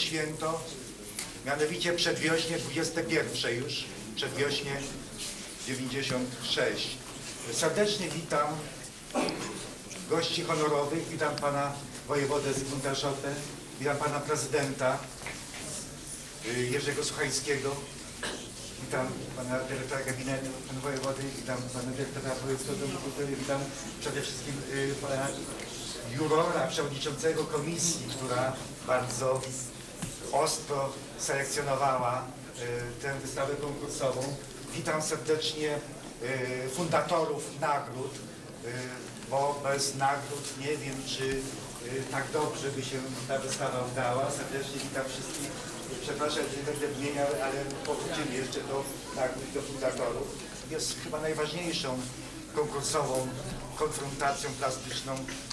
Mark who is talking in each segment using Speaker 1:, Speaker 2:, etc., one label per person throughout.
Speaker 1: święto, mianowicie przedwiośnie 21 już, przedwiośnie 96. Serdecznie witam gości honorowych, witam pana wojewodę Zygmunta Szotę, witam pana prezydenta y, Jerzego Słuchańskiego, witam pana dyrektora gabinetu, pana wojewody, witam pana dyrektora województwa Domu Kultury, witam przede wszystkim y, pana jurora, przewodniczącego komisji, która bardzo ostro selekcjonowała y, tę wystawę konkursową. Witam serdecznie y, fundatorów nagród, y, bo bez nagród nie wiem, czy tak dobrze by się ta wystawa udała. Serdecznie witam wszystkich. Przepraszam, że nie będę wymieniał, ale powrócimy jeszcze do nagród do fundatorów. Jest chyba najważniejszą konkursową konfrontacją plastyczną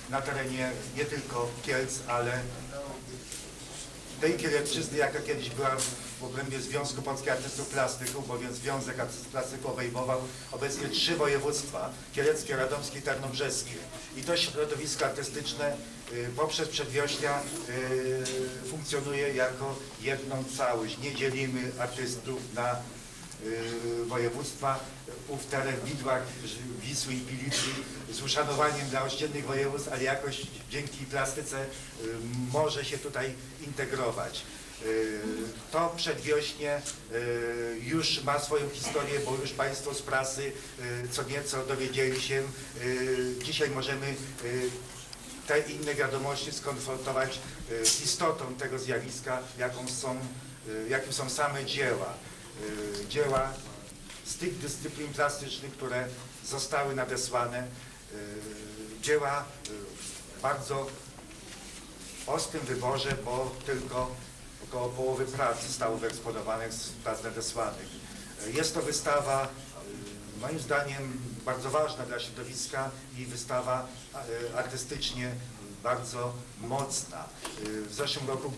Speaker 1: na terenie nie tylko Kielc, ale tej Kielecczyzny, jaka kiedyś była w obrębie Związku Polskich Artystów Plastyków, bowiem Związek Artystów Plastyków obejmował obecnie trzy województwa, kieleckie, radomskie i tarnobrzeskie. I to środowisko artystyczne y, poprzez przedwiośnia y, funkcjonuje jako jedną całość. Nie dzielimy artystów na województwa, ów teren widłach Wisły i Pilicy z uszanowaniem dla ościennych województw, ale jakoś dzięki plastyce y, może się tutaj integrować. Y, To przedwiośnie y, już ma swoją historię, bo już Państwo z prasy y, co nieco dowiedzieli się. Y, Dzisiaj możemy y, te inne wiadomości skonfrontować y, z istotą tego zjawiska, jaką są, y, jakim są same dzieła. Y, Dzieła z tych dyscyplin plastycznych, które zostały nadesłane, y, dzieła y, bardzo ostrym wyborze, bo tylko około połowy prac zostało wyeksponowanych z prac nadesłanych. Jest to wystawa moim zdaniem bardzo ważna dla środowiska i wystawa artystycznie bardzo mocna. Y, W zeszłym roku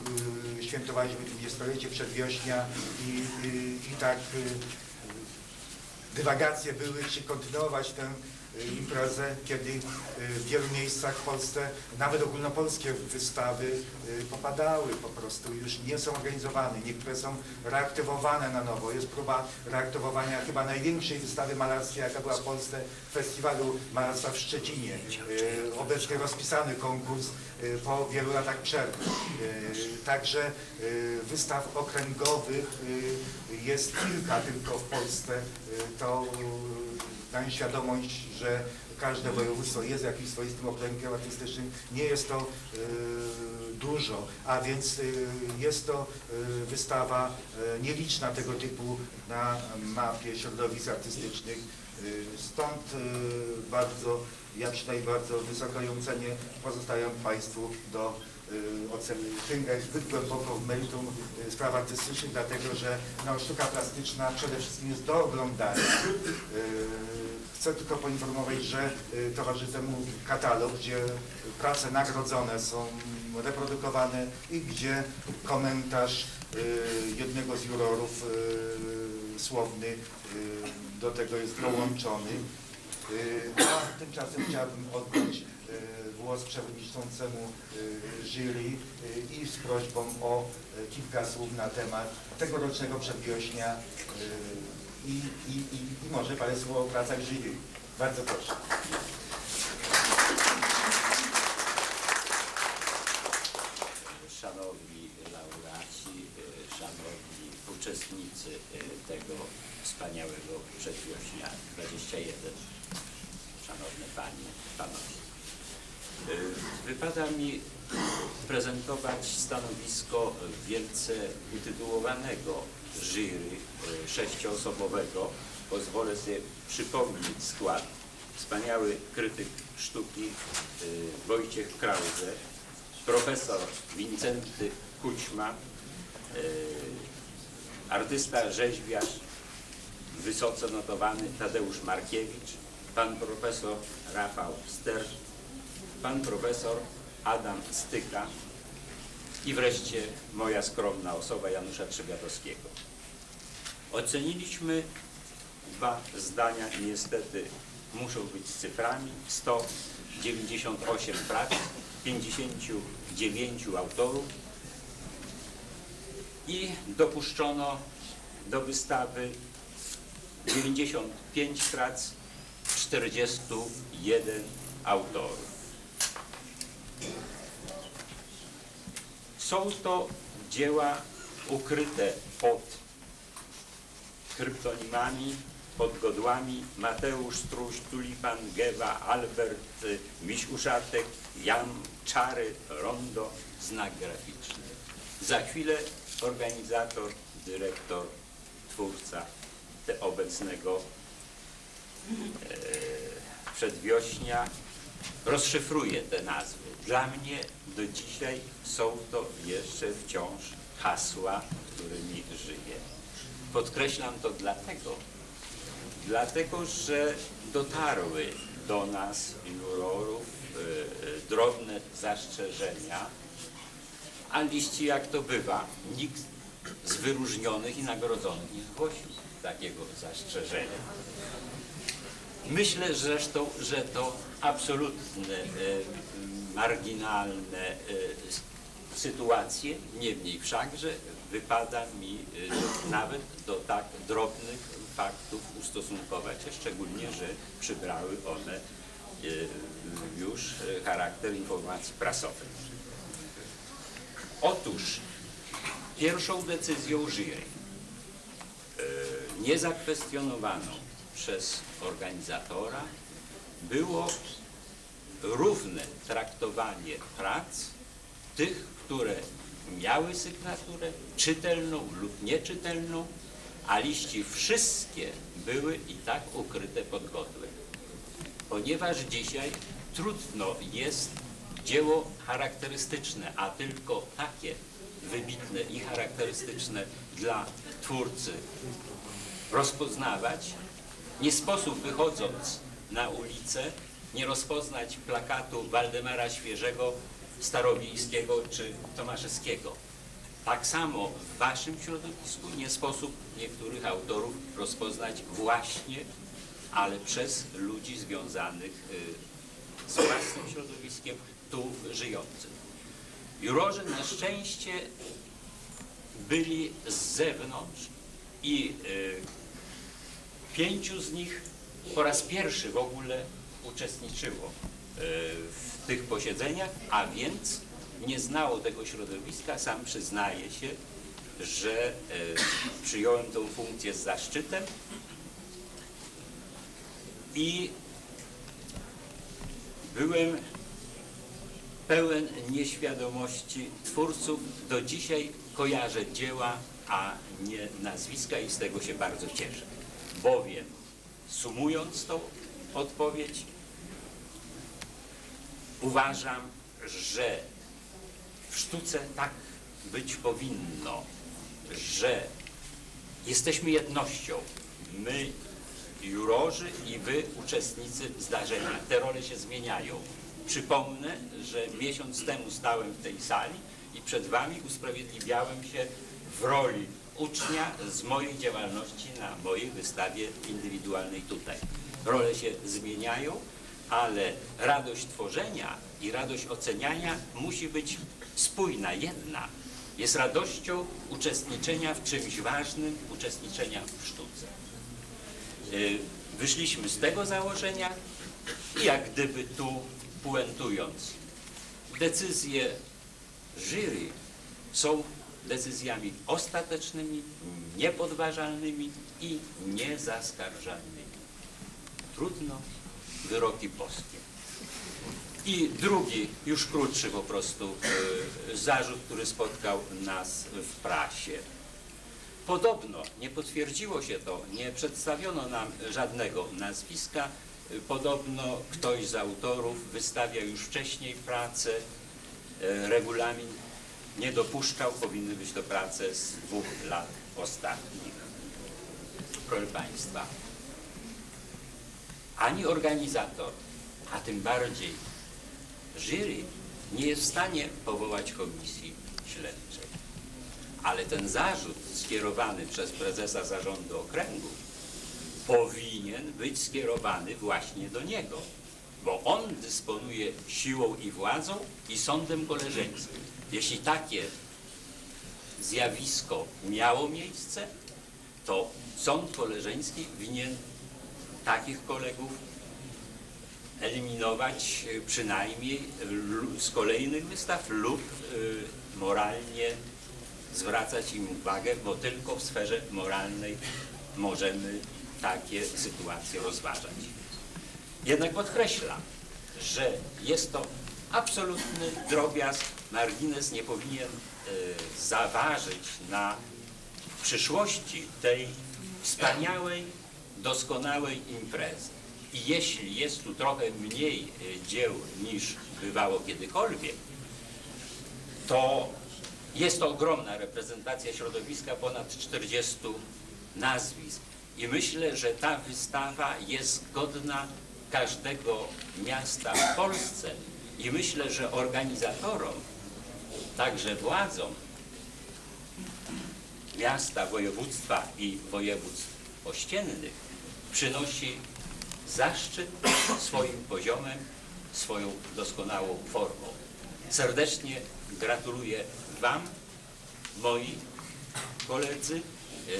Speaker 1: y, świętowaliśmy 20-lecie przedwiośnia i, i, i tak y, dywagacje były, czy kontynuować tę y, imprezę, kiedy y, w wielu miejscach w Polsce nawet ogólnopolskie wystawy y, popadały po prostu, już nie są organizowane. Niektóre są reaktywowane na nowo. Jest próba reaktywowania chyba największej wystawy malarskiej, jaka była w Polsce, Festiwalu Malarstwa w Szczecinie. Y, Obecnie rozpisany konkurs y, po wielu latach przerwy. Y, Także y, wystaw okręgowych y, jest kilka tylko w Polsce. Y, To daje świadomość, że każde województwo jest jakimś swoistym okręgiem artystycznym. Nie jest to y, dużo, a więc y, jest to y, wystawa y, nieliczna tego typu na mapie środowisk artystycznych. Y, Stąd y, bardzo, ja przynajmniej bardzo wysoko ją cenię, pozostawiam Państwu do oceny. Sięga jest zbyt głęboko w meritum y, spraw artystycznych, dlatego że no, sztuka plastyczna przede wszystkim jest do oglądania. Y, Chcę tylko poinformować, że y, towarzyszy temu katalog, gdzie prace nagrodzone są reprodukowane i gdzie komentarz y, jednego z jurorów y, słowny y, do tego jest dołączony. Y, A tymczasem chciałbym oddać y, głos przewodniczącemu y, jury y, i z prośbą o y, kilka słów na temat tegorocznego przedwiośnia y, i, i, i, i może parę słów o pracach jury. Bardzo proszę.
Speaker 2: Szanowni laureaci, szanowni uczestnicy tego wspaniałego przedwiośnia 21, szanowne panie, panowie. E, Wypada mi prezentować stanowisko wielce utytułowanego jury e, sześcioosobowego. Pozwolę sobie przypomnieć skład. Wspaniały krytyk sztuki e, Wojciech Krause, profesor Wincenty Kućma, artysta rzeźbiarz, wysoce notowany Tadeusz Markiewicz, pan profesor Rafał Ster, pan profesor Adam Styka i wreszcie moja skromna osoba Janusza Trzebiatowskiego. Oceniliśmy dwa zdania, niestety muszą być z cyframi, 198 prac, 59 autorów, i dopuszczono do wystawy 95 prac 41 autorów. Są to dzieła ukryte pod kryptonimami, pod godłami Mateusz Struś, Tulipan, Gewa, Albert, Miś Uszatek, Jan, Czary, Rondo, znak graficzny. Za chwilę organizator, dyrektor, twórca te obecnego e, przedwiośnia rozszyfruje te nazwy. Dla mnie do dzisiaj są to jeszcze wciąż hasła, którymi żyję. Podkreślam to dlatego, dlatego że dotarły do nas, jurorów, e, e, drobne zastrzeżenia, a liści jak to bywa, nikt z wyróżnionych i nagrodzonych nie zgłosił takiego zastrzeżenia. Myślę zresztą, że to absolutne, e, marginalne s- sytuacje, niemniej wszakże wypada mi e, nawet do tak drobnych faktów ustosunkować się, szczególnie, że przybrały one e, już charakter informacji prasowej. Otóż pierwszą decyzją jury niezakwestionowaną przez organizatora było równe traktowanie prac tych, które miały sygnaturę czytelną lub nieczytelną, a liści wszystkie były i tak ukryte pod godłem. Ponieważ dzisiaj trudno jest dzieło charakterystyczne, a tylko takie wybitne i charakterystyczne dla twórcy rozpoznawać, nie sposób wychodząc na ulicę nie rozpoznać plakatu Waldemara Świeżego, Starowiejskiego czy Tomaszewskiego. Tak samo w waszym środowisku nie sposób niektórych autorów rozpoznać właśnie, ale przez ludzi związanych y, z własnym środowiskiem tu żyjącym. Jurorzy na szczęście byli z zewnątrz i y, pięciu z nich po raz pierwszy w ogóle uczestniczyło y, w tych posiedzeniach, a więc nie znało tego środowiska. Sam przyznaje się, że y, przyjąłem tą funkcję z zaszczytem i byłem pełen nieświadomości twórców. Do dzisiaj kojarzę dzieła, a nie nazwiska i z tego się bardzo cieszę. Bowiem sumując tą odpowiedź, uważam, że w sztuce tak być powinno, że jesteśmy jednością. My, jurorzy i wy, uczestnicy zdarzenia. Te role się zmieniają. Przypomnę, że miesiąc temu stałem w tej sali i przed wami usprawiedliwiałem się w roli ucznia z mojej działalności na mojej wystawie indywidualnej tutaj. Role się zmieniają, ale radość tworzenia i radość oceniania musi być spójna, jedna. Jest radością uczestniczenia w czymś ważnym, uczestniczenia w sztuce. Y, Wyszliśmy z tego założenia i jak gdyby tu puentując, decyzje jury są decyzjami ostatecznymi, niepodważalnymi i niezaskarżalnymi. Trudno wyroki boskie. I drugi, już krótszy po prostu, y, zarzut, który spotkał nas w prasie. Podobno, nie potwierdziło się to, nie przedstawiono nam żadnego nazwiska. Podobno ktoś z autorów wystawia już wcześniej pracę, y, regulamin nie dopuszczał, powinny być to prace z dwóch lat ostatnich. Proszę Państwa, ani organizator, a tym bardziej jury nie jest w stanie powołać komisji śledczej. Ale ten zarzut skierowany przez prezesa zarządu okręgu powinien być skierowany właśnie do niego, bo on dysponuje siłą i władzą i sądem koleżeńskim. Jeśli takie zjawisko miało miejsce, to sąd koleżeński winien takich kolegów eliminować y, przynajmniej z kolejnych wystaw lub y, moralnie zwracać im uwagę, bo tylko w sferze moralnej możemy takie sytuacje rozważać. Jednak podkreślam, że jest to absolutny drobiazg. Margines nie powinien y, zaważyć na przyszłości tej wspaniałej, doskonałej imprezy. I jeśli jest tu trochę mniej y, dzieł niż bywało kiedykolwiek, to jest to ogromna reprezentacja środowiska, ponad 40 nazwisk. I myślę, że ta wystawa jest godna każdego miasta w Polsce. I myślę, że organizatorom, także władzom miasta, województwa i województw ościennych przynosi zaszczyt swoim poziomem, swoją doskonałą formą. Serdecznie gratuluję Wam, moi koledzy, e,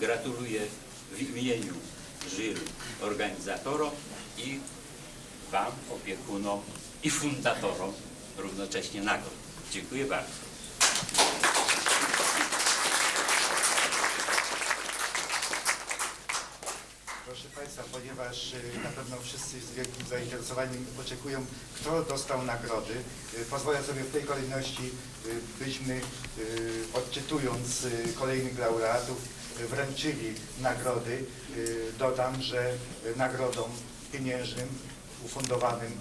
Speaker 2: gratuluję w imieniu jury organizatorom i Wam, opiekunom i fundatorom równocześnie nagród. Dziękuję bardzo.
Speaker 1: Proszę Państwa, ponieważ y, na pewno wszyscy z wielkim zainteresowaniem oczekują, kto dostał nagrody, y, pozwolę sobie w tej kolejności, y, byśmy odczytując kolejnych laureatów wręczyli nagrody. Dodam, że nagrodą pieniężnym ufundowanym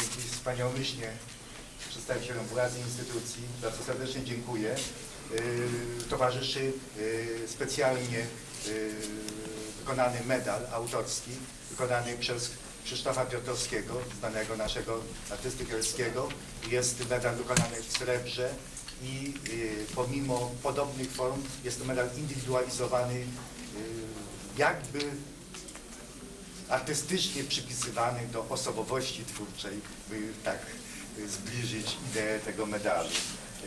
Speaker 1: dzięki wspaniałomyślnie przedstawicielom władzy i instytucji, za co serdecznie dziękuję. Towarzyszy specjalnie wykonany medal autorski, wykonany przez Krzysztofa Piotrowskiego, znanego naszego artysty. Jest medal wykonany w srebrze i yy, pomimo podobnych form jest to medal indywidualizowany, yy, jakby artystycznie przypisywany do osobowości twórczej, by tak y, zbliżyć ideę tego medalu.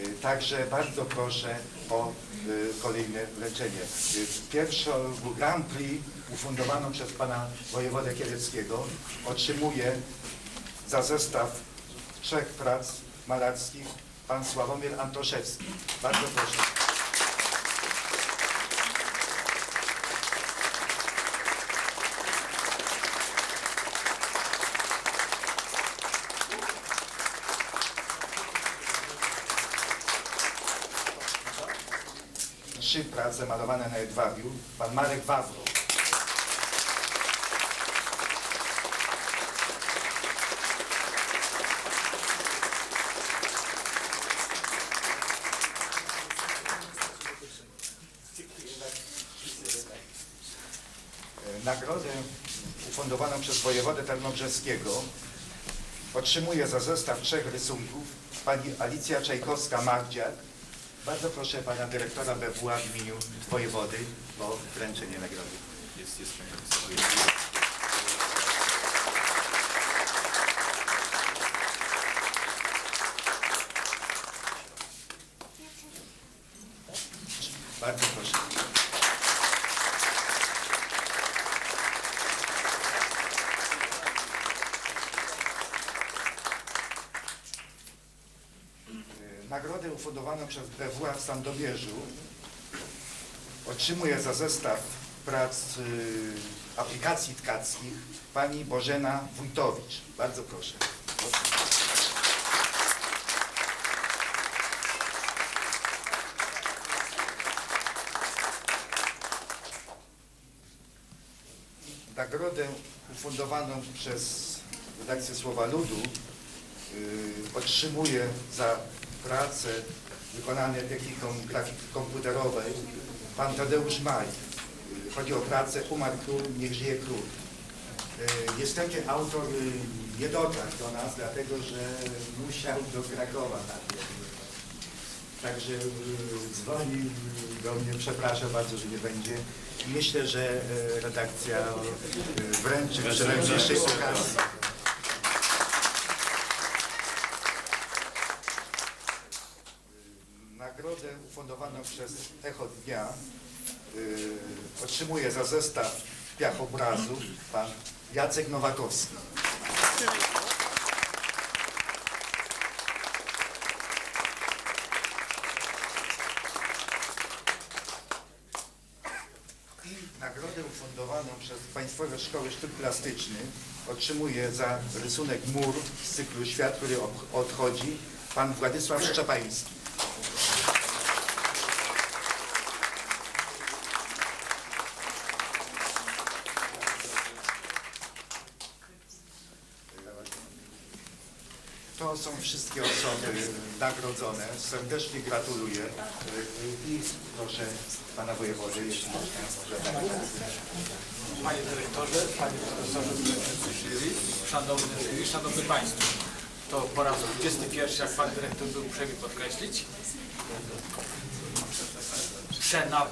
Speaker 1: Y, Także bardzo proszę o y, kolejne wręczenie. Y, Pierwszą Grand Prix ufundowaną przez pana wojewodę kieleckiego otrzymuje za zestaw trzech prac malarskich pan Sławomir Antoszewski. Bardzo proszę. Trzy prace malowane na jedwabiu, pan Marek Wawro. Nagrodę ufundowaną przez wojewodę tarnobrzeskiego otrzymuje za zestaw trzech rysunków pani Alicja Czajkowska-Magdziak, bardzo proszę pana dyrektora BWA w imieniu wojewody o wręczenie nagrody.
Speaker 3: Jest, jest pani minister.
Speaker 1: Bardzo proszę. E, Nagrodę ufundowaną przez BWA w Sandomierzu otrzymuje za zestaw prac y, aplikacji tkackich pani Bożena Wójtowicz. Bardzo proszę. Nagrodę ufundowaną przez redakcję Słowa Ludu y, otrzymuje za pracę wykonane techniką grafiki komputerowej pan Tadeusz Maj. Chodzi o pracę Umarł Król, Niech Żyje Król. Y, Niestety autor y, nie dotarł do nas, dlatego że musiał do Krakowa najpierw. Także y, dzwonił do mnie, przepraszam bardzo, że nie będzie. Myślę, że y, redakcja y, wręczy przy najbliższej okazji. Nagrodę ufundowaną ufundowaną przez Echo Dnia yy, otrzymuje za zestaw piach obrazu pan Jacek Nowakowski. I nagrodę ufundowaną przez Państwowe Szkoły Sztuk Plastycznych otrzymuje za rysunek mur z cyklu Świat, który odchodzi pan Władysław Szczepański. Są wszystkie osoby nagrodzone. Serdecznie gratuluję i proszę pana wojewodę, jeśli można.
Speaker 4: Panie dyrektorze, panie profesorze szanowny jury, szanowni państwo. To po raz 21, jak pan dyrektor był uprzejmy podkreślić. Przena,